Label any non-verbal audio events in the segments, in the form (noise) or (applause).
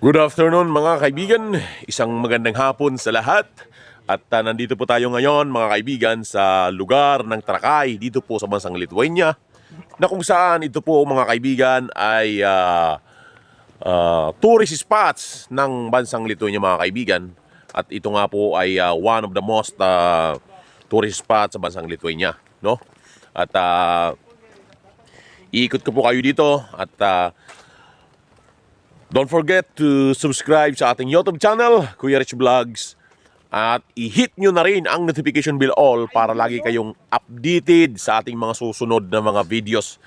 Good afternoon mga kaibigan, isang magandang hapon sa lahat. At ah, nandito po tayo ngayon mga kaibigan sa lugar ng Trakay dito po sa bansang Lithuania na kung saan ito po mga kaibigan ay ah, ah, tourist spots ng bansang Lithuania mga kaibigan. At ito nga po ay ah, one of the most ah, tourist spots sa bansang Lithuania, no? At ah, iikot ko po kayo dito at ah, Don't forget to subscribe sa ating YouTube channel, Kuya Rich Vlogs. At i-hit nyo na rin ang notification bell all para lagi kayong updated sa ating mga susunod na mga videos.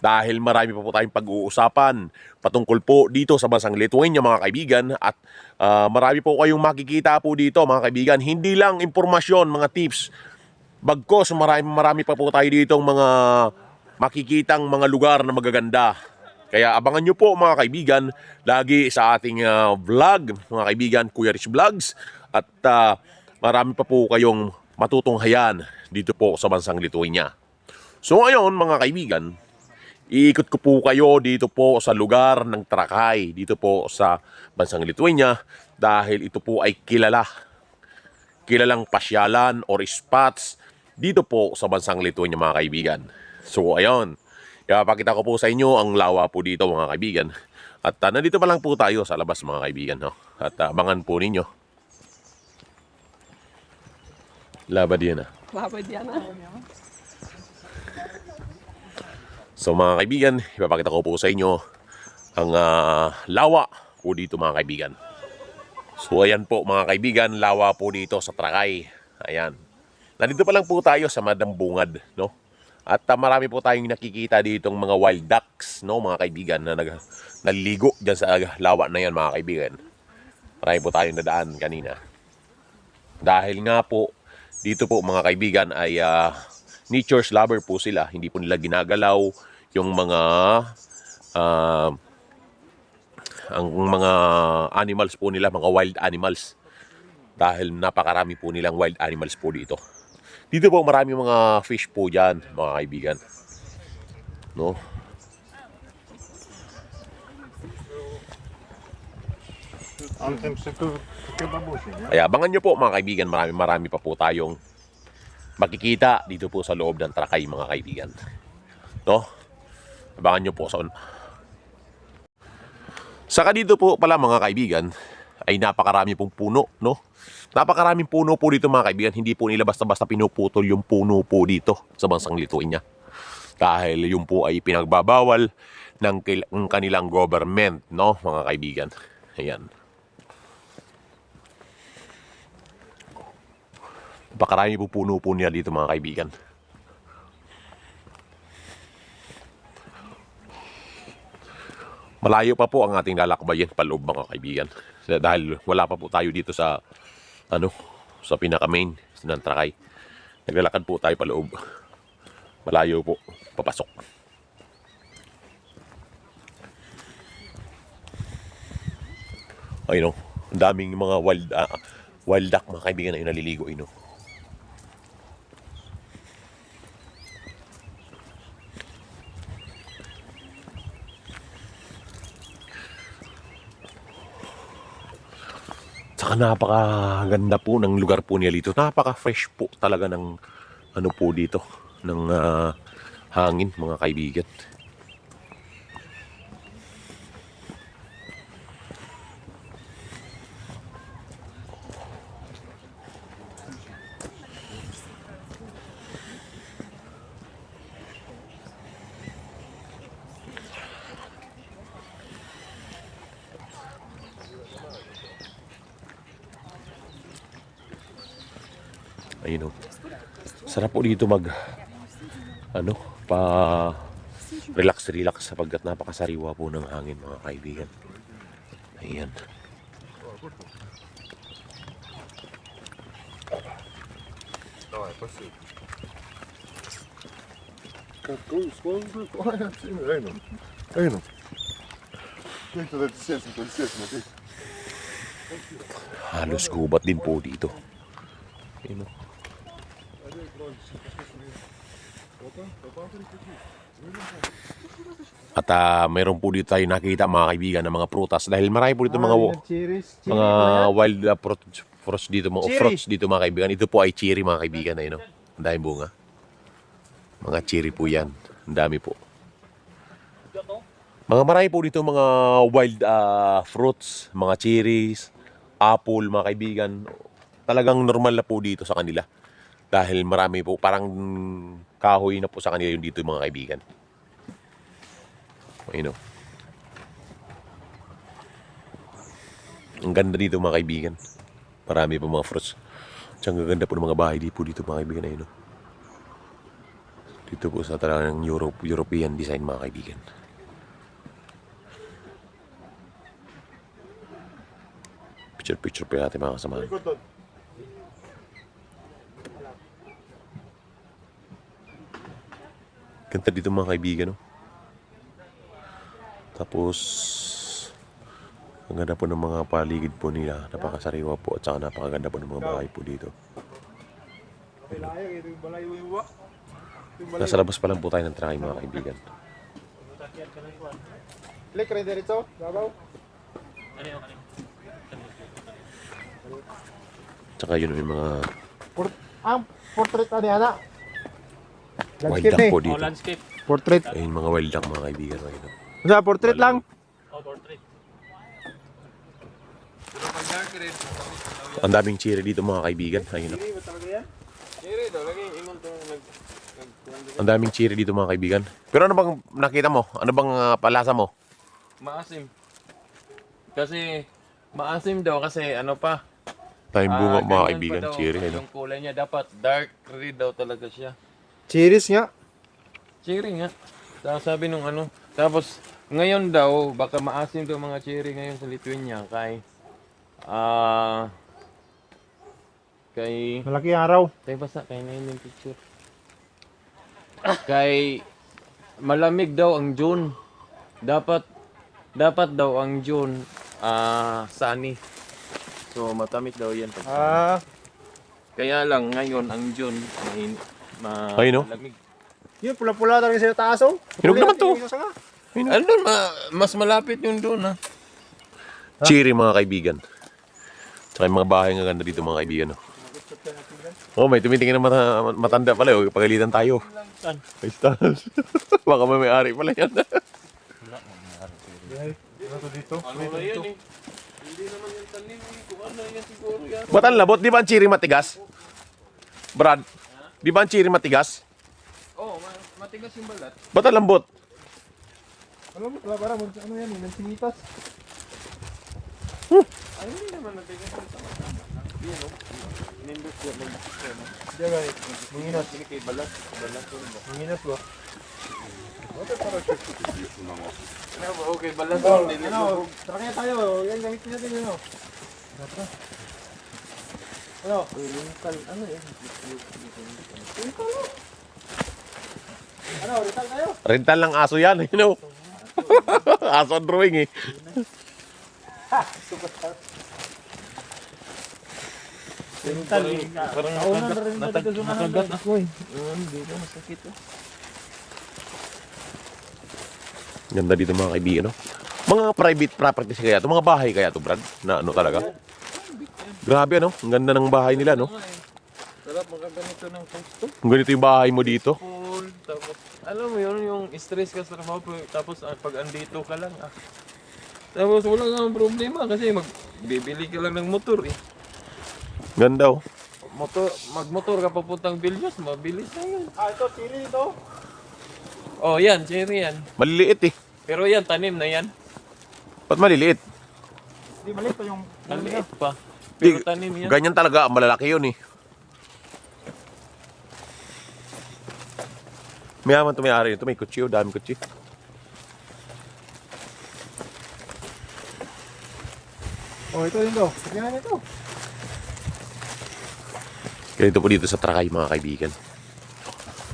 Dahil marami pa po tayong pag-uusapan patungkol po dito sa bansang Lithuania mga kaibigan. At ah, marami po kayong makikita po dito mga kaibigan. Hindi lang impormasyon, mga tips. Bagkos marami, marami pa po tayo dito mga makikitang mga lugar na magaganda. Kaya abangan nyo po mga kaibigan lagi sa ating ah, vlog, mga kaibigan, Kuya Rich Vlogs. At ah, marami pa po kayong matutunghayan dito po sa bansang Lithuania. So ngayon mga kaibigan, iikot ko po kayo dito po sa lugar ng Trakay, dito po sa bansang Lithuania dahil ito po ay kilala kilalang pasyalan or spots dito po sa bansang Lithuania mga kaibigan. So ayun, Ipapakita ko po sa inyo ang lawa po dito mga kaibigan. At ah, nandito pa lang po tayo sa labas mga kaibigan. No? At ah, abangan po ninyo. Labad yan ah. Baba Diana. So mga kaibigan, ipapakita ko po sa inyo ang ah, lawa po dito mga kaibigan. So ayan po mga kaibigan, lawa po dito sa Trakay. Ayan. Nandito pa lang po tayo sa Madambungad, no? At ah, marami po tayong nakikita ditong mga wild ducks, no, mga kaibigan na nag naliligo diyan sa lawa na 'yan, mga kaibigan. Marami po tayong nadaan kanina. Dahil nga po dito po mga kaibigan ay ah, nature's lover po sila. Hindi po nila ginagalaw yung mga ah, ang mga animals po nila, mga wild animals. Dahil napakarami po nilang wild animals po dito. Dito po marami mga fish po dyan, mga kaibigan. No? Kaya abangan nyo po mga kaibigan, marami marami pa po tayong makikita dito po sa loob ng Trakay mga kaibigan. No? Abangan nyo po sa Saka dito po pala mga kaibigan ay napakarami pong puno, no? Napakaraming puno po dito mga kaibigan. Hindi po nila basta-basta pinuputol yung puno po dito sa bansang Lithuania. Dahil yung po ay pinagbabawal ng, ng kanilang government, no, mga kaibigan. Ayan. Napakarami po puno po nila dito mga kaibigan. Malayo pa po ang ating lalakbayin paloob mga kaibigan. Dahil wala pa po tayo dito sa ano, sa pinaka main ng Trakay. Naglalakad po tayo paloob. Malayo po papasok. Ayun oh, ang daming mga wild ah, wild duck mga kaibigan na yun naliligo ayun oh. Saka napakaganda po ng lugar po niya dito. Napaka-fresh po talaga ng ano po dito, ng ah, hangin mga kaibigan. Ayun o. Sarap po dito mag ano, pa relax relax sapagkat napakasariwa po ng hangin mga kaibigan. Ayan. Давай, спасибо. Какой сколько? Ой, Ай, ну. Ай, ну. Как тогда естественно, естественно. ты- Halos gubat din po dito. Ayun o. At uh, mayroon po dito tayo nakita mga kaibigan ng mga prutas dahil marami po dito ah, mga Ay, cheeries, mga wild ah, uh, fruits, fruits dito mga cherry. fruits dito mga kaibigan. Ito po ay cherry mga kaibigan ayun no. Ang daming bunga. Mga cherry po 'yan. Ang dami po. Mga marami po dito mga wild uh, fruits, mga cherries, apple mga kaibigan. Talagang normal na po dito sa kanila. Dahil marami po parang kahoy na po sa kanila yung dito mga kaibigan. Ayun oh. Ang ganda dito mga kaibigan. Marami pa mga fruits. At ang gaganda po ng mga bahay dito po dito mga kaibigan. Ayun, no? Dito po sa talagang Europe, European design mga kaibigan. Picture picture pa natin mga kasama. Likod doon. Ganda dito mga kaibigan. No? Tapos ang ganda po ng mga paligid po nila. Napakasariwa po at saka napakaganda po ng mga bahay po dito. Nasa labas pa lang po tayo ng try mga kaibigan. Click rin dito. Babaw. Tsaka yun may mga ang portrait ani ana. Wild Landscape duck ni. po Oh, dito. landscape. Portrait. Ayun mga wild duck mga kaibigan. Ayun, no? Sa portrait lang. Oh, portrait. Ang daming cherry dito mga kaibigan. Ayun, no? Kiri daw, lagi ingon to nag... Ang daming cherry dito mga kaibigan. Pero ano bang nakita mo? Ano bang ah, palasa mo? Maasim. Kasi, maasim daw kasi ano pa. Daming bunga ah, mga kaibigan. daw Cherry. Ayun? Yung kulay niya, dapat dark red daw talaga siya. Cherries nga. Cherry nga. Tapos sabi nung ano, tapos ngayon daw, baka maasim daw mga cherry ngayon sa Lithuania kay... Ah... kay... Malaki ang araw. Tayo basta, kay na yun yung picture. Kay malamig daw ang June. Dapat dapat daw ang June ah sunny. So matamit daw 'yan pag Ah, Kaya lang ngayon ang June main ma Ay, no? malamig. yun pula-pula talaga sa taas oh. Hinog naman to. Ano doon, ma- mas malapit yung doon ha. Cherry mga kaibigan. Tsaka yung mga bahay nga ganda dito mga kaibigan. No? Oh, may tumitingin na mata, matanda pala. Oh. Pagalitan tayo. Saan? Ay, stars. (laughs) Baka may may-ari pala yan. (laughs) Ano? Ano na yan eh? Hindi naman yung tanim eh. Kung ano yan siguro yan. Ba't ang labot? Di ba ang cherry matigas? Brad, di ba ang cherry matigas? Oh, ma- matigas yung balat. Ba't ang lambot? Ano mo? Para mag ano yan, eh, nagsinitas. Ay, hindi naman matigas yung tama-tama. Yan o. Nindot ko. Diyan ba? Manginas. Sige kay balat. Balat ko ba? Manginas ba? Ano ba? Okay, balat ko. Nindot ko. Ano? Tara kaya tayo. Yan gamitin natin yun oh. Tara. Ano? Ano eh? Ano? Rental tayo? Rental lang aso yan, you know. (laughs) aso ang drawing eh. Rental. Parang Nauna na rin dito sa nakagat ako eh. Hindi ko masakit oh. Ganda dito mga kaibigan, no? Mga private properties kaya to, mga bahay kaya to, Brad? Na ano talaga? Grabe, ano? Ang ganda ng bahay nila, no? Sarap makaganito ng gusto. Ganito yung bahay mo dito. Pool, tapos, alam mo yun, yung stress ka sa trabaho, tapos ah, pag andito ka lang, ah. Tapos wala nga problema kasi magbibili ka lang ng motor eh. Ganda, oh. Motor, magmotor ka papuntang Vilnius, mabilis na yun. Ah, ito. Chili ito. Oh, yan, cherry yan. Maliliit eh. Pero yan, tanim na yan. Ba't maliliit? Hindi maliit pa yung... Maliit pa. Di- Pero tanim yan. Ganyan talaga, malalaki yun eh. Mayaman to may-ari nito, may kutsi, oh, daming kutsi. Oh, ito din to. Tingnan ito. Ganito po dito sa Trakay, mga kaibigan.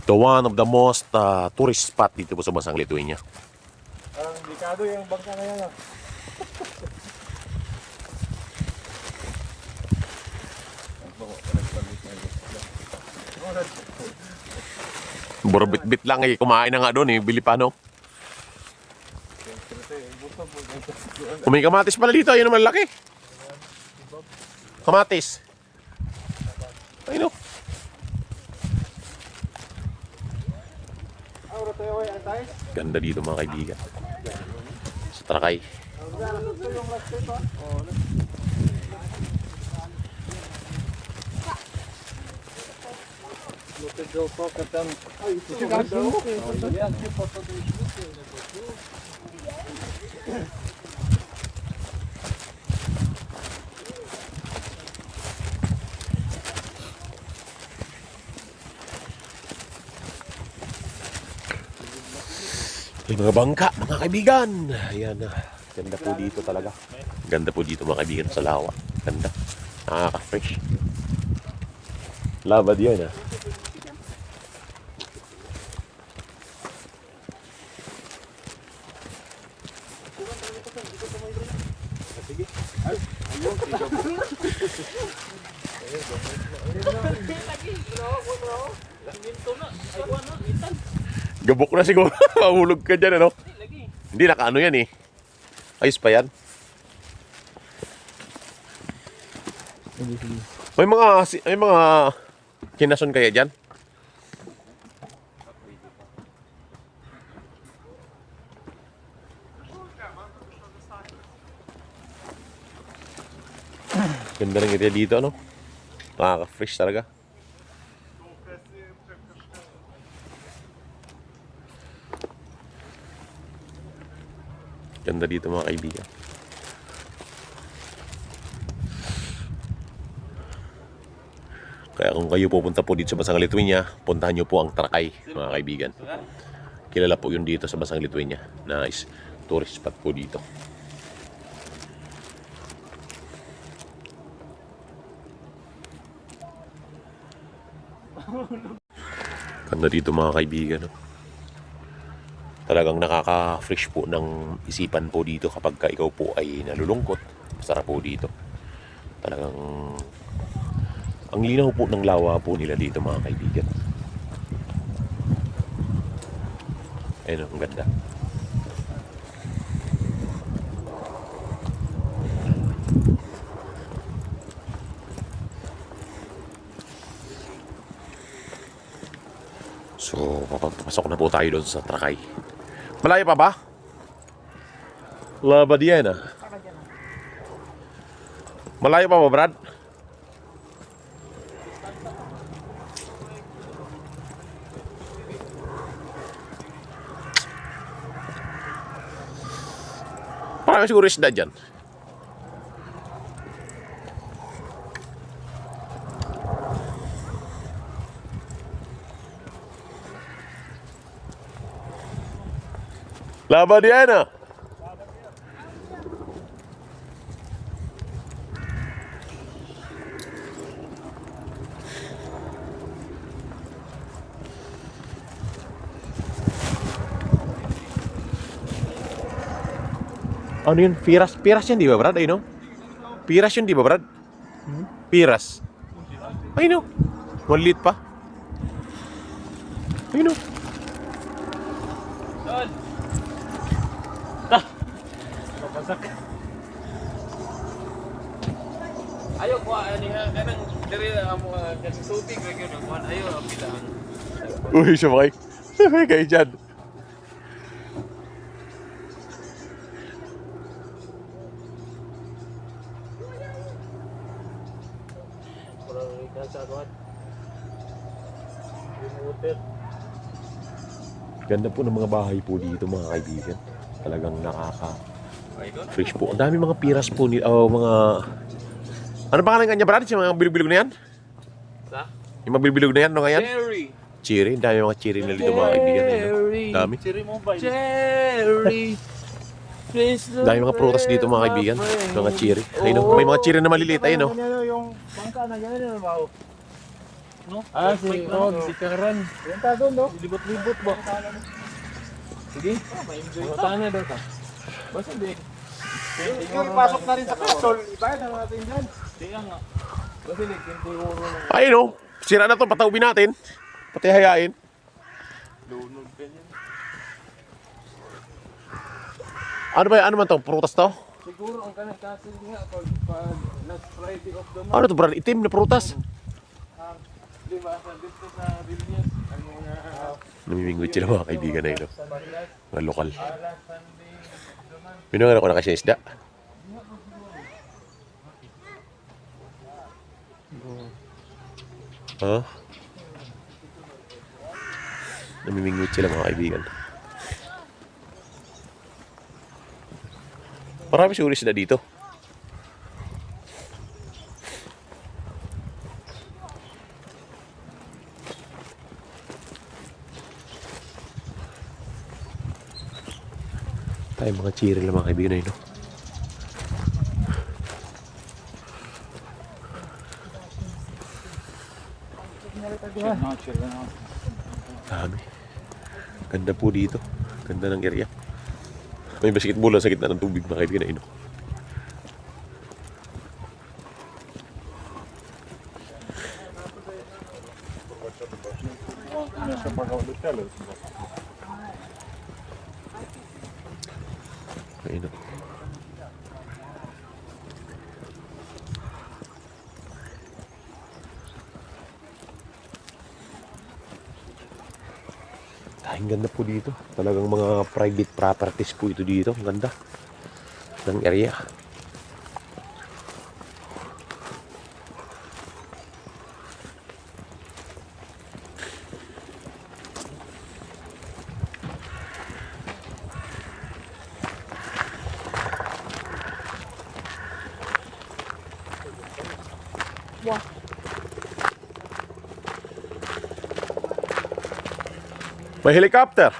The one of the most uh, tourist spot dito po sa bansang Lithuania. Parang delikado yung bangka na yan. ah. Buro bit-bit lang eh, kumain na nga doon eh, bili pa no. Kung may kamatis pala dito, ayun naman laki. Kamatis. Ayun antay. Ganda dito mga kaibigan. Sa Tarakay. May mga bangka, mga kaibigan. Ayan na. Ganda po dito talaga. Ganda po dito mga kaibigan sa lawa. Ganda. Nakaka-fresh. Labad yan ah. Gabok na siguro. (laughs) Mahulog ka dyan, ano? Hindi, nakaano yan eh. Ayos pa yan. May mga, may mga kinason kaya dyan? Ganda ng area dito, ano? Nakaka-fresh talaga. Ganda dito mga kaibigan. Kaya kung kayo pupunta po dito sa Basang Lithuania, puntahan nyo po ang Tarakay, mga kaibigan. Kilala po yun dito sa Basang Lithuania. Nice tourist spot po dito. Ganda dito mga kaibigan. Talagang nakaka-fresh po ng isipan po dito kapag ka ikaw po ay nalulungkot. Masarap po dito. Talagang ang linaw po ng lawa po nila dito mga kaibigan. Ayun, ang ganda. So, papasok na po tayo doon sa Trakay. Malayo pa ba? Labadiena. Malayo pa ba, Brad? Parang siguro isda dyan. Labadiena. Ano yun? Piras? Piras yan di ba, Brad? Ayun, no? Piras yun di ba, Brad? Piras. Ayun, no? Maliit pa. Ayun, no? Doon! Ta! Papasak. Ayaw ko, ano nga, kanang, diri ang mga kasusuting, kaya yun, ang ayaw, ang bilang. Uy. Kurang ikan sa kuat. Remote. Ganda po ng mga bahay po dito mga kaibigan. Talagang nakaka-fresh po. Ang dami mga piras po ni oh, mga Ano pangalan kanya Brad? Yung mga bilog-bilog na yan? Sa? Yung mga bilog-bilog na yan, ano nga yan? Cherry! Cherry. Dami mga cherry na dito mga kaibigan. No? Cherry! Dami. Cherry! Please Ang dami mga prutas dito mga kaibigan. Mga cherry. Ayun, no? May mga cherry na maliliit. Ayun, no? Ano yung bangka na yan, ano ba? Ah, si Rod, si Karan. Yan ta doon, no? Libot-libot ba? Sige. Tana daw ka. Basta di. Yung ipasok na rin sa kapsol, ibayad na natin dyan. Kaya nga. Basta di, kinti uro na. Ayun, no? Sira na to. Patawin natin. Pati hayain. Lunod ka niyan. Ano ba yan? Ano man to? Prutas to? Siguro ang kanang kasil nga pag, pag last Friday of the month. Ano to? Brad? Itim na prutas? ah, di ba sa dito sa Vilnius, ang mga Namimingwit sila mga kaibigan na Barlas, Mga lokal. ah, Pinungan ako na kasi isda. Ha? Namimingwit sila mga kaibigan. Marami siguro sila dito. Tayo mga chiril lang mga kaibigan yun. no? Dami. Ganda po dito. Ganda ng area. May basketball sa gitna ng tubig mga kaibigan yun. no? Kanske man har lite heller. Ayun. no? Ang ganda po dito. Talagang mga private properties po ito dito. Ang ganda ng area. ว่ะเฮลิคอปเตอร์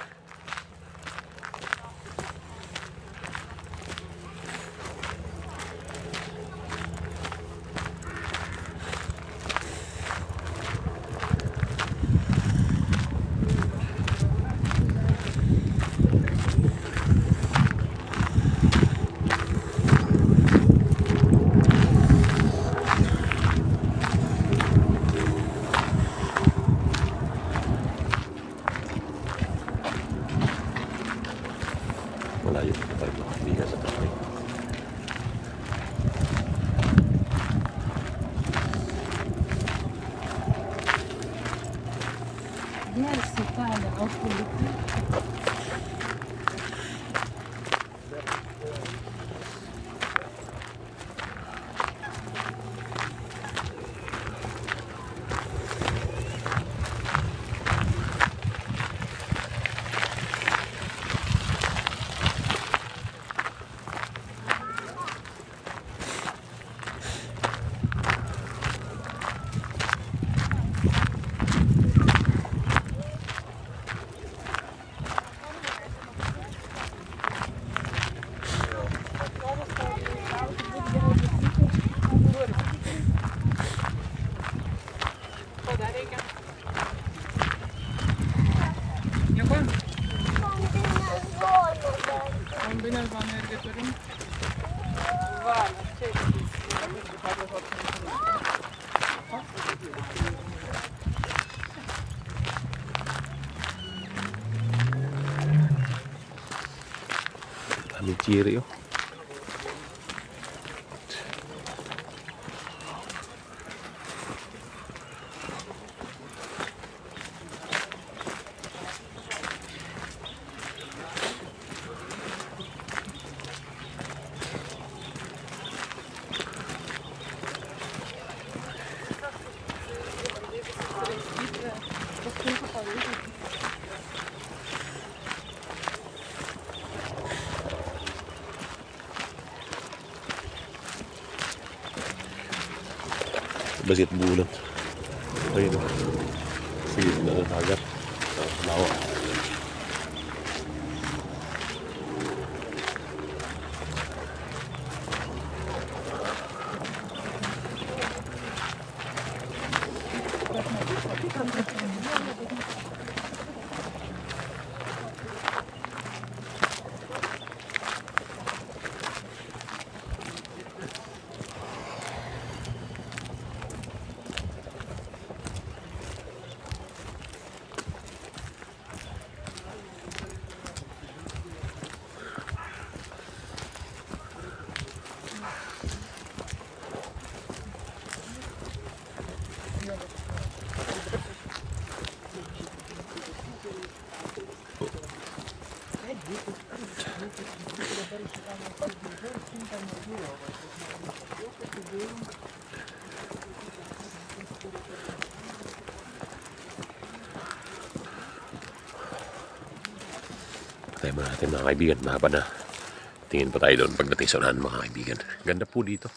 Daming chiri oh. Basketballan. Ayun. Sige na ng hagat. Ah, Lawa. Muna natin mga kaibigan, mahaba na. Tingin pa tayo doon pagdating sa unahan mga kaibigan. Ganda po dito.